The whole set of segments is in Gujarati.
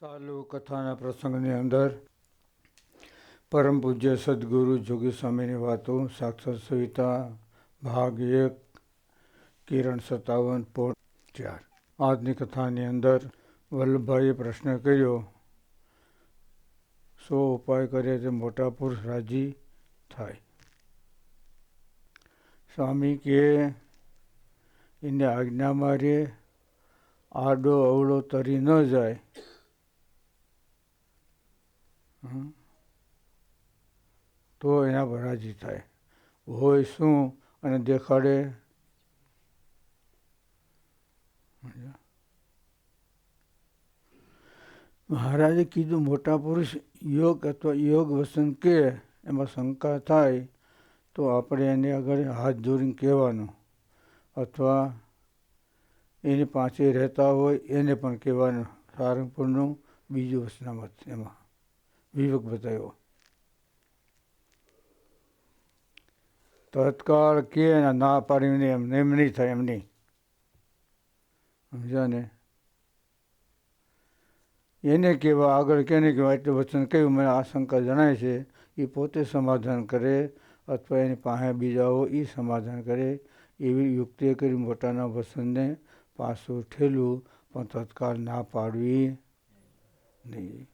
સાલુ કથાના પ્રસંગની અંદર પરમ પૂજ્ય સદગુરુ જોગી સ્વામીની વાતો, સાક્ષાત સવિતા, ભાગ એક, કિરણ સત્તાવન પોટ ચાર આજની કથાની અંદર વલ્લભભાઈએ પ્રશ્ન કર્યો સો ઉપાય કરે તે મોટા પુરુષ રાજી થાય સ્વામી કે, એને આજ્ઞા મારીએ, આડો અવળો તરી ન જાય. તો એના પર રાજી થાય. હોય શું અને દેખાડે? મહારાજે કીધું, મોટા પુરુષ, યોગ અથવા યોગ વસન કે એમાં શંકા થાય, તો આપણે એને આગળ હાથ જોડીને કહેવાનું. અથવા એની પાસે રહેતા હોય, એને પણ કહેવાનું. સારંગપુરનું બીજું વસનામત એમાં. વિવેક બતાવ્યો. તત્કાળ કે ના પાડીને એમ એમ નહીં થાય, એમ નહીં. સમજ્યા ને? એને કહેવા આગળ કેને કહેવાય એટલું વચન કહ્યું, મને આ શંકા જણાય છે, એ પોતે સમાધાન કરે, અથવા એની પાસે બીજા હોય એ સમાધાન કરે, એવી યુક્તિ કરી મોટાના વસંતને પાછું ઠેલું પણ તત્કાળ ના પાડવી નહીં.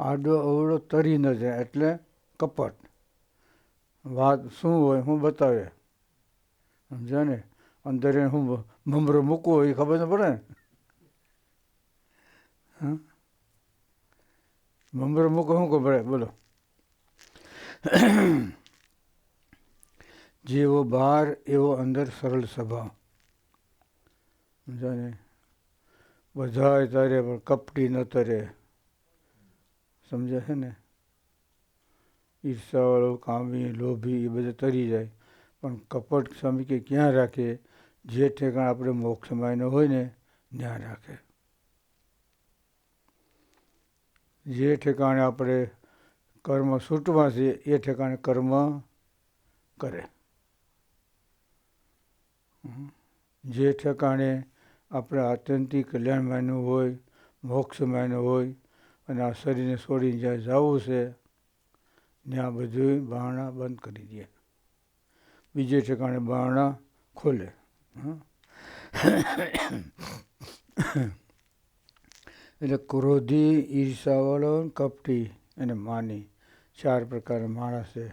આડો અવળો તરી ન જાય એટલે કપટ. વાત શું હોય હું બતાવે. સમજ્યા ને અંદર એને હું મમરો મૂકવો એ ખબર ન પડે ને? મમરો મૂકો શું ખબર બોલો. જેવો બહાર એવો અંદર સરળ સ્વભાવ. સમજ્યા ને બધા તરે પણ કપટી ન તરે. સમજે છે ને? ઈર્ષાવાળો, કામી, લોભી, એ બધા તરી જાય. પણ કપટ સ્વામી કે ક્યાં રાખે? જે ઠેકાણ આપણે મોક્ષ માયનો હોય ને, ત્યાં રાખે. જે ઠેકાણે આપણે કર્મ છૂટવા છે, એ ઠેકાણે કર્મ કરે. જે ઠેકાણે આપણે આત્યંતિક કલ્યાણ માન્યું હોય મોક્ષ માન્યું હોય અને આ શરીરને છોડીને જ્યાં જવું છે, ત્યાં બધું બારણા બંધ કરી દે. બીજે ઠેકાણે બારણા ખોલે. એટલે ક્રોધી, ઈર્ષાવાળો કપટી અને માની. ચાર પ્રકાર માણસ છે.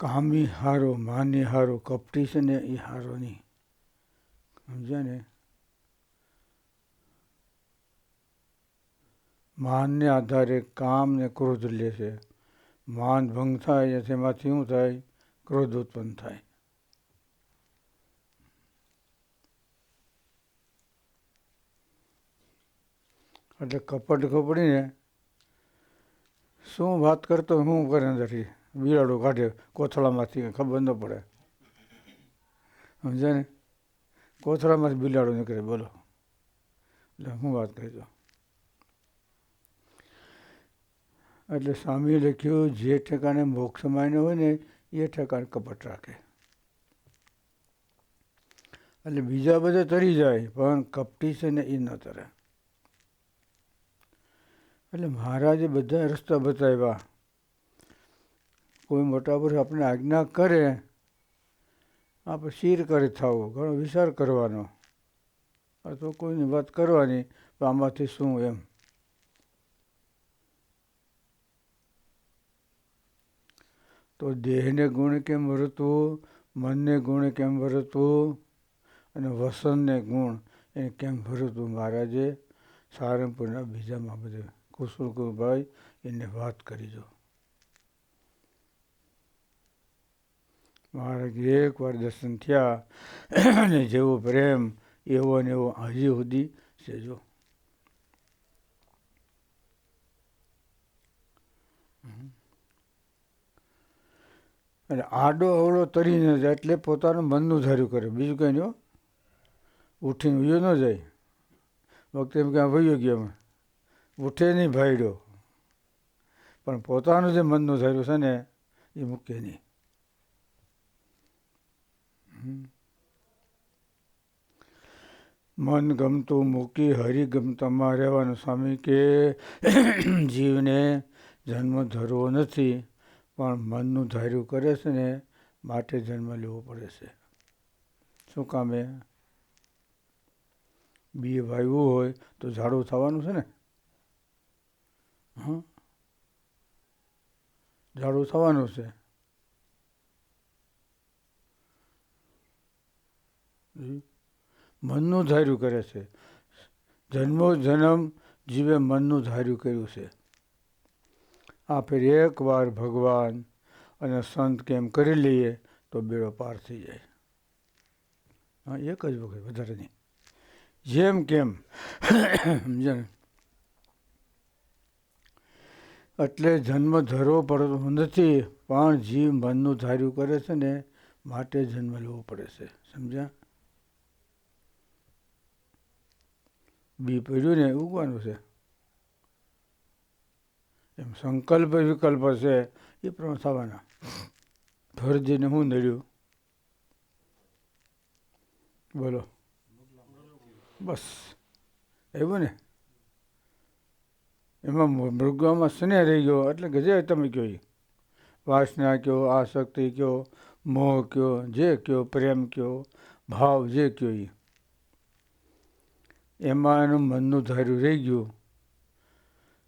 કામી હારો, માની હારો, કપટી છે ને એ હારો નહીં. સમજ્યા ને? માનને આધારે કામ ને ક્રોધ લે છે. માન ભંગ થાય તેમાંથી શું થાય? ક્રોધ ઉત્પન્ન થાય. એટલે કપટ કપડીને શું વાત કરતો શું કરે અંદરથી? બિલાડો કાઢે, કોથળામાંથી, ખબર ન પડે. સમજે ને? કોથળામાંથી બિલાડો નીકળે, બોલો. એટલે હું વાત દઉં. એટલે સ્વામીએ લખ્યું, જે ઠેકાણે માન્યો હોય ને, એ ઠેકાણે કપટ રાખે. એટલે બીજા બધા તરી જાય, પણ કપટી છે ને એ ન તરે. એટલે મહારાજે બધા રસ્તા બતાવ્યા. કોઈ મોટા પુરુષ આપણે આજ્ઞા કરે આપણે શીર કરે થવું, ઘણો વિચાર કરવાનો. અથવા કોઈની વાત કરવાની આમાંથી શું એમ. તો દેહને ગુણ કેમ વર્તવું મનને ગુણ કેમ વર્તવું અને વસનને ગુણ એને કેમ વર્તવું મહારાજે? સારંગપુરના બીજામાં બધે કુશુલકુભાઈ એને વાત કરી જો મહારાજ એકવાર દર્શન થયા અને જેવો પ્રેમ એવો ને એવો હજી સુધી છે જો અને આડો અવળો તરી ન જાય એટલે પોતાનું મનનું ધાર્યું કરે. બીજું કંઈ નહીં ઉઠીને ઉયો ન જાય. વખતે એમ ક્યાં વયો ગયો અમે ઉઠે નહીં ભાઈડો. પણ પોતાનું જે મનનું ધાર્યું છે ને, એ મૂકે નહીં. મન ગમતું મૂકી હરિગમતામાં રહેવાનું સ્વામી કે જીવને જન્મ ધરવો નથી, પણ મનનું ધાર્યું કરે છે ને, માટે જન્મ લેવો પડે છે. શું કામે બી વાવ્યું હોય તો ઝાડું થવાનું છે ને? ઝાડું થવાનું છે. મનનું ધાર્યું કરે છે. જન્મો, જન્મ જીવે મનનું ધાર્યું કર્યું છે. આ ફેર એકવાર ભગવાન અને સંત કેમ કરી લઈએ તો બેડો પાર થઈ જાય. હા, એક જ વખત, વધારે નહીં. જેમ કેમ સમજાને એટલે જન્મ ધરવો પડતો નથી, પણ જીવ મનનું ધાર્યું કરે છે ને, માટે જન્મ લેવો પડે છે. સમજ્યા? બી પડ્યું ને ઉગવાનું છે? એમ સંકલ્પ વિકલ્પ છે, એ પ્રમાણે થવાના. ફરજીને હું નડ્યું? બોલો. બસ. એવું ને? એમાં મૃગમાં સ્નેહ રહી ગયો, એટલે કે જે તમે કહો એ વાસના કયો, આસક્તિ કયો, મોહ કયો, જે કયો, પ્રેમ કયો, ભાવ જે કયો એ એમાં એનું મનનું ધાર્યું રહી ગયું.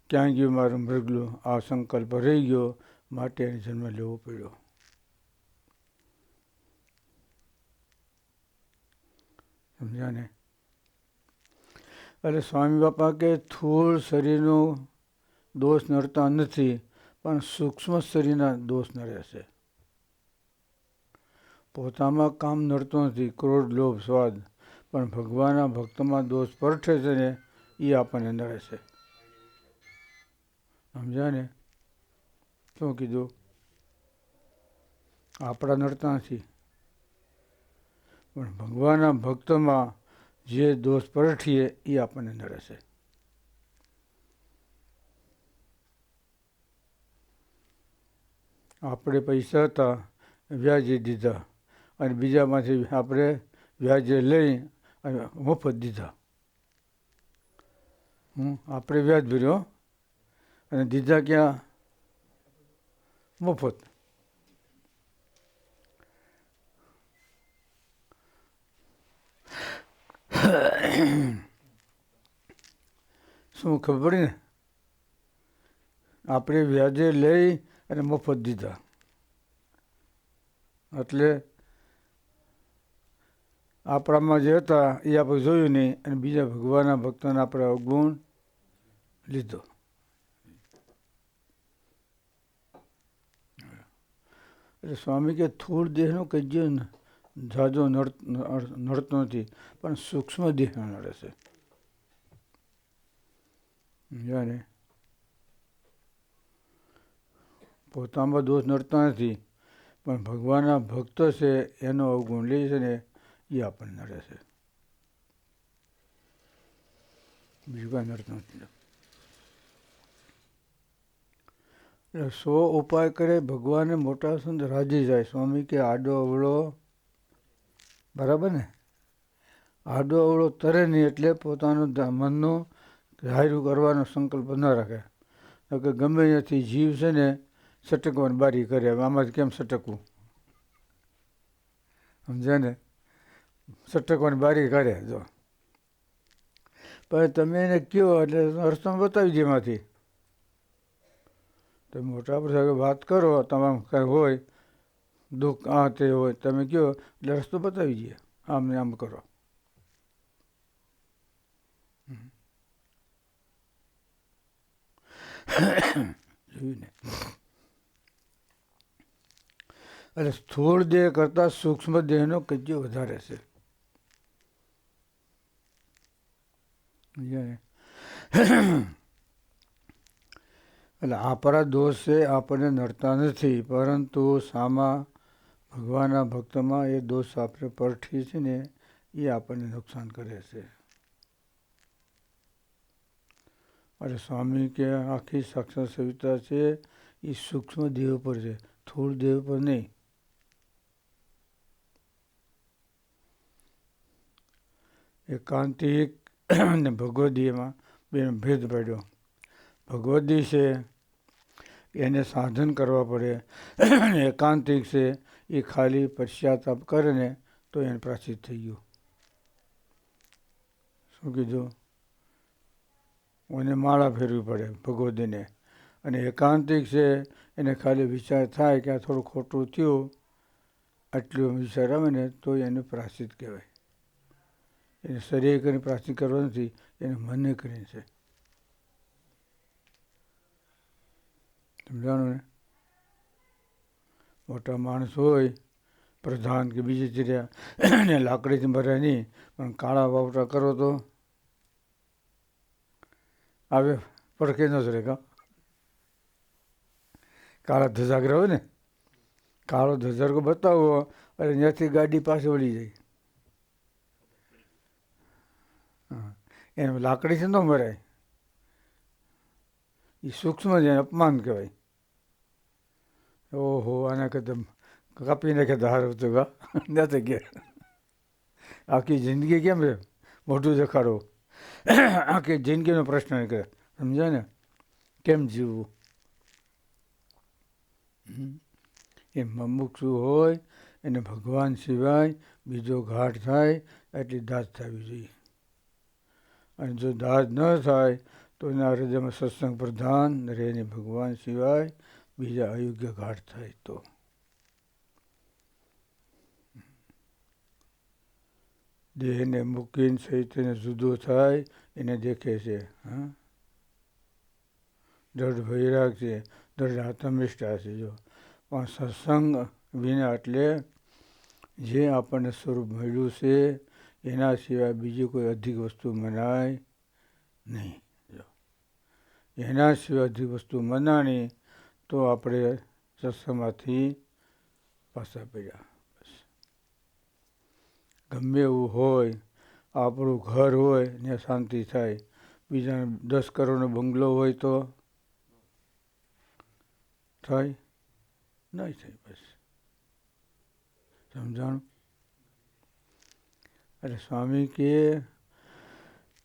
ક્યાં ગયું મારું મૃગલું? આ સંકલ્પ રહી ગયો. માટે એને જન્મ લેવો પડ્યો. સમજ્યા ને? એટલે સ્વામી બાપા કે થોડ શરીરનો દોષ નડતા નથી, પણ સૂક્ષ્મ શરીરના દોષ નડે છે. પોતામાં કામ નડતો નથી. ક્રોધ, લોભ, સ્વાદ પણ ભગવાનના ભક્તમાં દોષ પરઠે છે ને એ આપણને નડે છે. સમજ્યા ને શું કીધું? આપણા નડતા નથી પણ ભગવાનના ભક્તમાં જે દોષ પરઠીએ એ આપણને નડે છે. આપણે પૈસા હતા, વ્યાજે દીધા. અને બીજામાંથી આપણે વ્યાજે લઈ મફત દીધા. હું આપણે વ્યાજ ભર્યો અને દીધા ક્યાં? મફત. શું ખબર ને? આપણે વ્યાજે લઈ અને મફત દીધા. એટલે આપણામાં જે હતા, એ આપણે જોયું નહીં અને બીજા ભગવાનના ભક્તોને આપણે અવગુણ લીધો. એટલે સ્વામી કે થોડ દેહનો કહીએ જાજો નડતો નથી, પણ સૂક્ષ્મ દેહ નડે છે. જાણે પોતામાં દોષ નડતા નથી, પણ ભગવાનના ભક્તો છે, એનો અવગુણ લે છે ને એ આપણને નડે છે. બીજું કાંઈ નડતું નથી. એટલે સો ઉપાય કરે, ભગવાને મોટા સંત રાજી જાય. સ્વામી કે આડો અવળો, બરાબર ને? આડો અવળો તરે નહીં એટલે પોતાનું મનનું જાહેરું કરવાનો સંકલ્પ ન રાખે. કે ગમે ત્યાંથી જીવ છે ને, સટકવાની બારી કરે. આમાં કેમ સટકવું? સમજ્યા ને? સટકવાની બારી કરે જો. પણ તમે એને કહો એટલે રસ્તો બતાવી દે એમાંથી. તો મોટા પર વાત કરો, તમામ કાંઈ હોય, દુઃખ આ તે હોય, તમે કહો એટલે રસ્તો બતાવી દઈએ આમ ને આમ કરો. જોયું ને? એટલે સ્થૂળ દેહ કરતાં સૂક્ષ્મ દેહનો કજ્જો વધારે છે. એટલે આપણા દોષ છે આપણને નડતા નથી, પરંતુ સામા ભગવાનના ભક્તમાં એ દોષ આપણે પરઠી છે ને, એ આપણને નુકસાન કરે છે. અરે સ્વામી કે આખી સાક્ષાત સવિતા છે, એ સૂક્ષ્મ દેહ પર છે, થોડ દેહ પર નહીં. એકાંતિક અને ભગવદીયમાં બેનો ભેદ પાડ્યો. ભગવદી છે, એને સાધન કરવા પડે એકાંતિક છે, એ ખાલી પશ્ચાતાપ કરે ને તો એને પ્રાચિત થઈ ગયું. શું કીધું? એને માળા ફેરવી પડે ભગવદીને. અને એકાંતિક છે, એને ખાલી વિચાર થાય કે આ થોડું ખોટું થયું, આટલું વિચાર આવે ને તો એને પ્રાચિત કહેવાય. એને શરીર કરીને પ્રાર્થના કરવા નથી, એને મનને કરીને છે. સમજાણું ને? મોટા માણસ હોય, પ્રધાન કે બીજે ચીર્યા ને લાકડીથી ભરાય નહીં, પણ કાળા વાવટા કરો તો આવે પડખે ન ચડે કા? કાળા ધજાગરા હોય ને? કાળો ધજાગરો બતાવો, અને ત્યાંથી ગાડી પાસે વળી જાય. લાકડી લાકડીથી ન મરાય એ સૂક્ષ્મ છે, અપમાન કહેવાય. ઓહો, આના કદમ કાપી નાખે તો તો ગા. નથી ગયા આખી જિંદગી કેમ છે? મોટું દેખાડો. આખી જિંદગીનો પ્રશ્ન નીકળે સમજાય ને? કેમ જીવવું? એ શું હોય, એને ભગવાન સિવાય બીજો ઘાટ થાય, એટલી દાદ થવી જોઈએ. અને જો દાદ ન થાય, તો એના હૃદયમાં સત્સંગ પ્રધાન રહેને ભગવાન સિવાય બીજા અયોગ્ય ઘાટ થાય તો. દેહને મૂકીને સહિતને જુદો થાય, એને દેખે છે, હા? દઢ વૈરાગ છે દઢ આત્મનિષ્ઠા છે, જો. પણ સત્સંગ વિના એટલે જે આપણને સ્વરૂપ મળ્યું છે એના સિવાય બીજી કોઈ અધિક વસ્તુ મનાય નહીં. જો. એના સિવાય અધિક વસ્તુ મનાણી તો આપણે સત્સંગમાંથી પાછા પડ્યા. બસ. ગમે એવું હોય, આપણું ઘર હોય ને શાંતિ થાય. બીજા દસ કરોડનો બંગલો હોય તો થાય? નહીં થાય, બસ. સમજાણું? એટલે સ્વામી કે,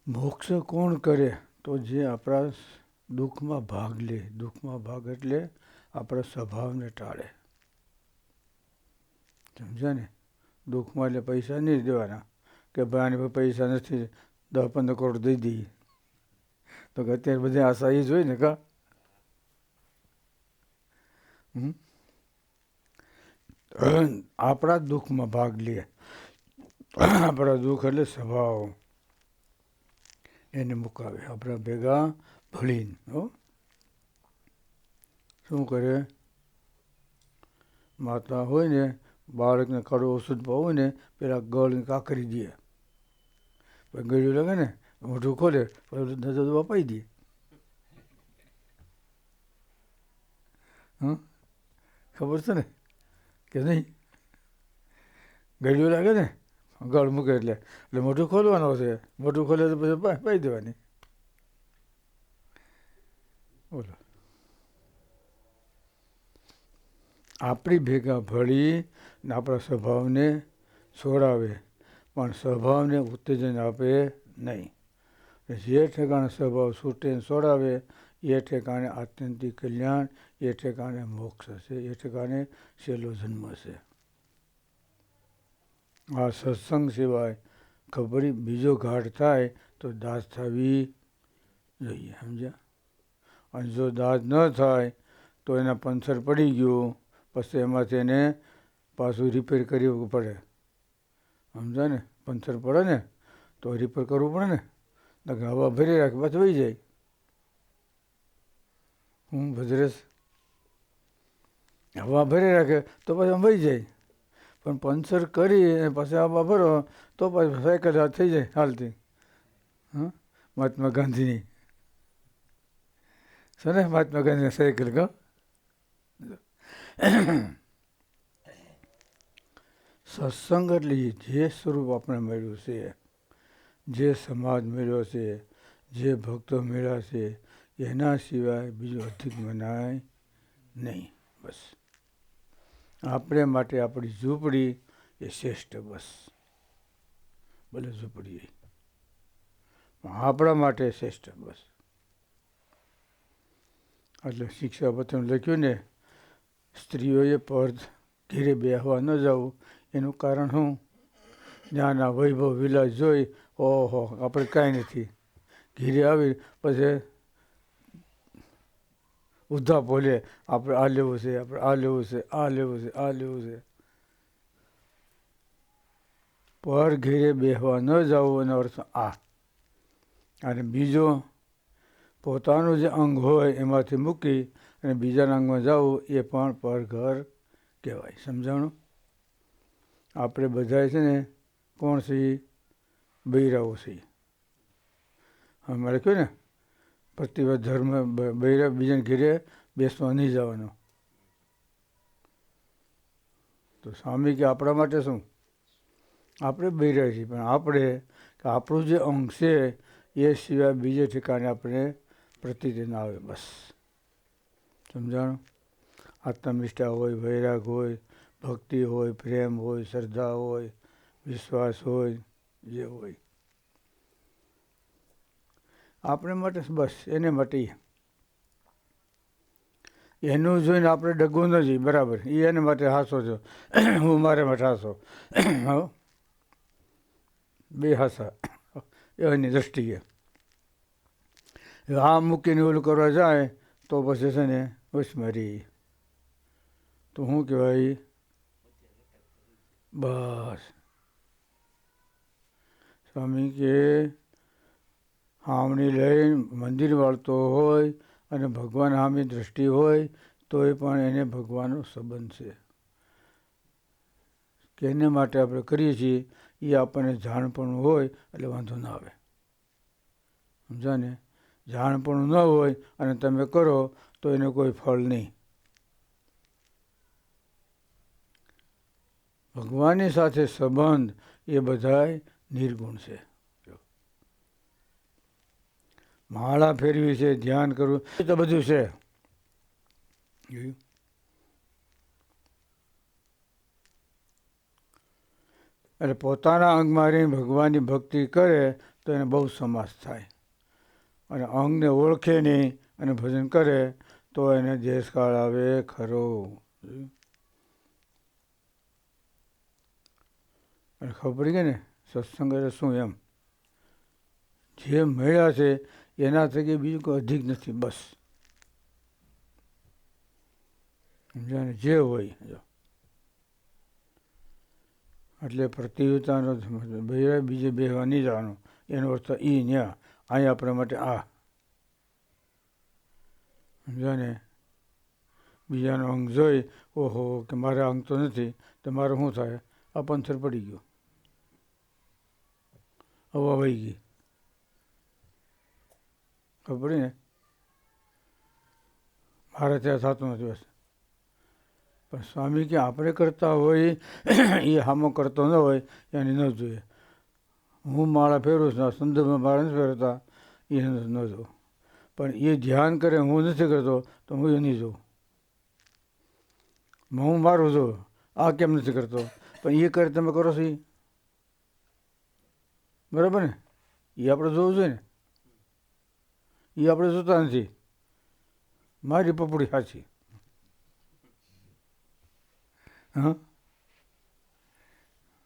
મોક્ષ કોણ કરે તો જે આપણા દુઃખમાં ભાગ લે? દુઃખમાં ભાગ એટલે આપણા સ્વભાવને ટાળે. સમજ્યા ને? દુઃખમાં એટલે પૈસા નહીં દેવાના. કે ભાઈ, આની પાસે પૈસા નથી દસ પંદર કરોડ દઈ દઈએ. તો કે અત્યારે બધી આશા એ જ હોય ને કા? આપણા દુઃખમાં ભાગ લે. આપણા દુઃખ એટલે સ્વભાવ. એને મુકાવે. આપણા ભેગા ભળીને, હો. શું કરે? માતા હોય ને, બાળકને કાળો ઓછું હોય ને, પેલા ગળને કાકરી દે. પછી ગળ્યું લાગે ને, મોઢું ખોલે, પછી નજર અપાઈ દે. હં? ખબર છે ને? કે નહીં? ગળ્યું લાગે ને ગળ મૂકે એટલે. એટલે મોઢું ખોલવાનું છે મોઢું ખોલે તો પછી પાઈ દેવાની. બોલો. આપણી ભેગા ભળી ને આપણા સ્વભાવને છોડાવે, પણ સ્વભાવને ઉત્તેજન આપે નહીં. જે ઠેકાણે સ્વભાવ છૂટે છોડાવે, એ ઠેકાણે આત્યંતિક કલ્યાણ, એ ઠેકાણે મોક્ષ છે એ ઠેકાણે છેલ્લો જન્મ છે આ સત્સંગ સિવાય ખબર બીજો ઘાટ થાય તો દાસ થવી જોઈએ, સમજ્યા? અને જો દાંત ન થાય તો એના પંચર પડી ગયું, પછી એમાંથી એને પાછું રિપેર કરવું પડે. સમજા ને? પંચર પડે ને, તો રિપેર કરવું પડે ને? નકર હવા ભરી રાખે પાછું વહી જાય. હું ભદ્રેશ? હવા ભરી રાખે તો પછી વહી જાય. પણ પંચર કરી અને પછી હવા ભરો, તો પછી સાયકલ થઈ જાય હાલતી હા? મહાત્મા ગાંધીની. છે ને મહાત્મા ગાંધીની સાયકલ કહો સત્સંગ એટલે જે સ્વરૂપ આપણે મળ્યું છે, જે સમાજ મળ્યો છે, જે ભક્તો મળ્યા છે, એના સિવાય બીજું અધિક મનાય નહીં. બસ. આપણે માટે આપણી ઝૂંપડી એ શ્રેષ્ઠ બસ. ભલે ઝૂંપડી આપણા માટે શ્રેષ્ઠ બસ. એટલે શિક્ષાપત્રમ લખ્યું ને, સ્ત્રીઓએ પર્થ ઘેરે બેહવા ન જવું. એનું કારણ શું? જ્યાંના વૈભવ વિલાસ જોઈ, ઓહો, આપણે કાંઈ નથી. ઘેરે આવી પછી ઉદ્ધા બોલે આપણે આ લેવું છે આપણે આ લેવું છે આ લેવું છે આ લેવું છે પર ઘેરે બેહવા ન જવું એનો અર્થ આ અને બીજો પોતાનું જે અંગ હોય એમાંથી મૂકી અને બીજાના અંગમાં જવું એ પણ પર ઘર કહેવાય સમજાણું આપણે બધાય છે ને કોણ છીએ બૈરાઓ છીએ અમારે કહ્યું ને પ્રતિવાદ ધર્મ બૈરા બીજાને ઘેરે બેસવા નહીં જવાનો. તો સ્વામી કે આપણા માટે શું? આપણે બૈરા છીએ, પણ આપણે કે આપણું જે અંગ છે, એ સિવાય બીજે ઠેકાણે આપણે પ્રતિદિન આવે, બસ. સમજાણું? આત્મનિષ્ઠા હોય, વૈરાગ હોય, ભક્તિ હોય, પ્રેમ હોય, શ્રદ્ધા હોય, વિશ્વાસ હોય, જે હોય. આપણે માટે બસ, એને માટે એનું જોઈને આપણે ડગવું નથી બરાબર. એ એને માટે હાસો છો. હું મારે માટે હાસો. બે હાસા. એની દ્રષ્ટિએ. આ મૂકીને ઓલું કરવા જાય, તો પછી છે ને ઉસ્મરી તો શું કહેવાય, બસ. સ્વામી કે હામણી લઈને મંદિર વાળતો હોય અને ભગવાન હામી દ્રષ્ટિ હોય તો એ પણ એને ભગવાનનો સંબંધ છે. કેને માટે આપણે કરીએ છીએ, એ આપણને જાણપણું હોય, એટલે વાંધો ના આવે. સમજા ને જાણપણું ન હોય અને તમે કરો, તો એને કોઈ ફળ નહીં. ભગવાનની સાથે સંબંધ એ બધાય નિર્ગુણ છે. માળા ફેરવી છે, ધ્યાન કરવું તો બધું છે. એટલે પોતાના અંગમાં રહીને ભગવાનની ભક્તિ કરે, તો એને બહુ સમાસ થાય. અને અંગને ઓળખે નહીં અને ભજન કરે, તો એને દેશકાળ આવે ખરો. અને ખબર ગઈ ને? સત્સંગ એટલે શું એમ? જે મળ્યા છે એના થકી બીજું કોઈ અધિક નથી, બસ. સમજાને જે હોય, જો. એટલે પ્રતિયોગિતાનો બીજે બેહવા નહીં જવાનું એનો અર્થ એ ન્યા. અહીં આપણા માટે આ. સમજાને બીજાનો અંગ જોઈ, ઓહો, કે મારા અંગ તો નથી, તો મારે શું થાય? આ પંથર પડી ગયો. હવા વહી ગઈ. ખબર પડી ને મારે ત્યાં થતું નથી બસ. પણ સ્વામી કે આપણે કરતા હોય, એ હામો કરતો ન હોય, એની ન જોઈએ. હું માળા ફેરું છું સંદર્ભમાં માળા નથી ફેરવતા એ ન જોઉં. પણ એ ધ્યાન કરે, હું નથી કરતો, તો હું એ નહીં જોઉં. હું મારું જોઉં, આ કેમ નથી કરતો? પણ એ કરે તમે કરો છો બરાબર ને? એ આપણે જોવું જોઈએ ને. એ આપણે જોતા નથી. મારી પપડી સાચી હા?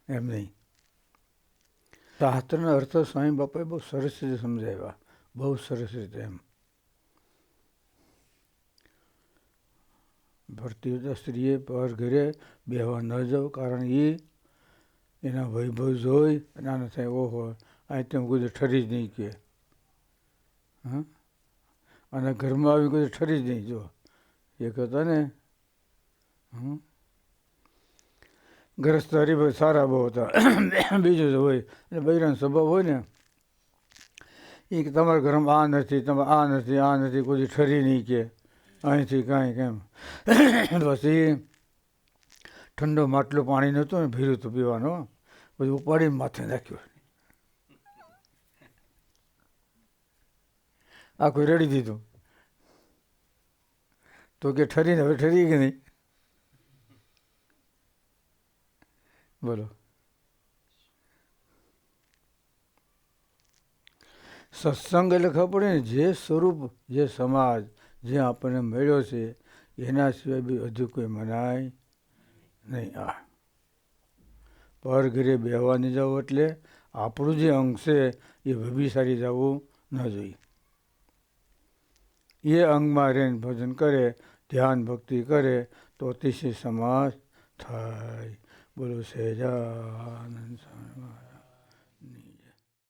એમ નહીં. શાસ્ત્રના અર્થ સ્વામી બાપાએ બહુ સરસ રીતે સમજાવ્યા. બહુ સરસ રીતે એમ. ભરતી હતા સ્ત્રીએ પર ઘરે બેહવા ન જાવ કારણ એ એના વૈભવ જોઈ અને આના થાય, ઓહો આ તેમ કોઈ ઠરી જ નહીં કે. હા? અને ઘરમાં આવી કોઈ ઠરી જ નહીં, જો. એક હતા ને, હમ. ગ્રસ્ત હરિભાઈ સારા બહુ હતા. બીજું હોય અને બૈરાનો સ્વભાવ હોય ને એ કે તમારા ઘરમાં આ નથી તમારે આ નથી આ નથી, કોઈ ઠરી નહીં કે, અહીંથી કાંઈ કેમ. પછી ઠંડો માટલું પાણી નહોતું ને, ભીરું હતું પીવાનું. પછી ઉપાડીને માથે નાખ્યું. આખું રેડી દીધું. તો કે ઠરીને હવે ઠરી કે નહીં? બોલો. સત્સંગ એટલે ખબર પડે ને, જે સ્વરૂપ, જે સમાજ, જે આપણને મળ્યો છે, એના સિવાય બી હજુ કોઈ મનાય નહીં. આ. પર ઘરે બેહવા નહીં જવું એટલે આપણું જે અંગ છે એ વ્યભિસારી જવું ન જોઈએ. એ અંગમાં રહીને ભજન કરે, ધ્યાન ભક્તિ કરે, તો અતિશય સમાજ થાય. બોલો સહેજાનંદ સ્વામી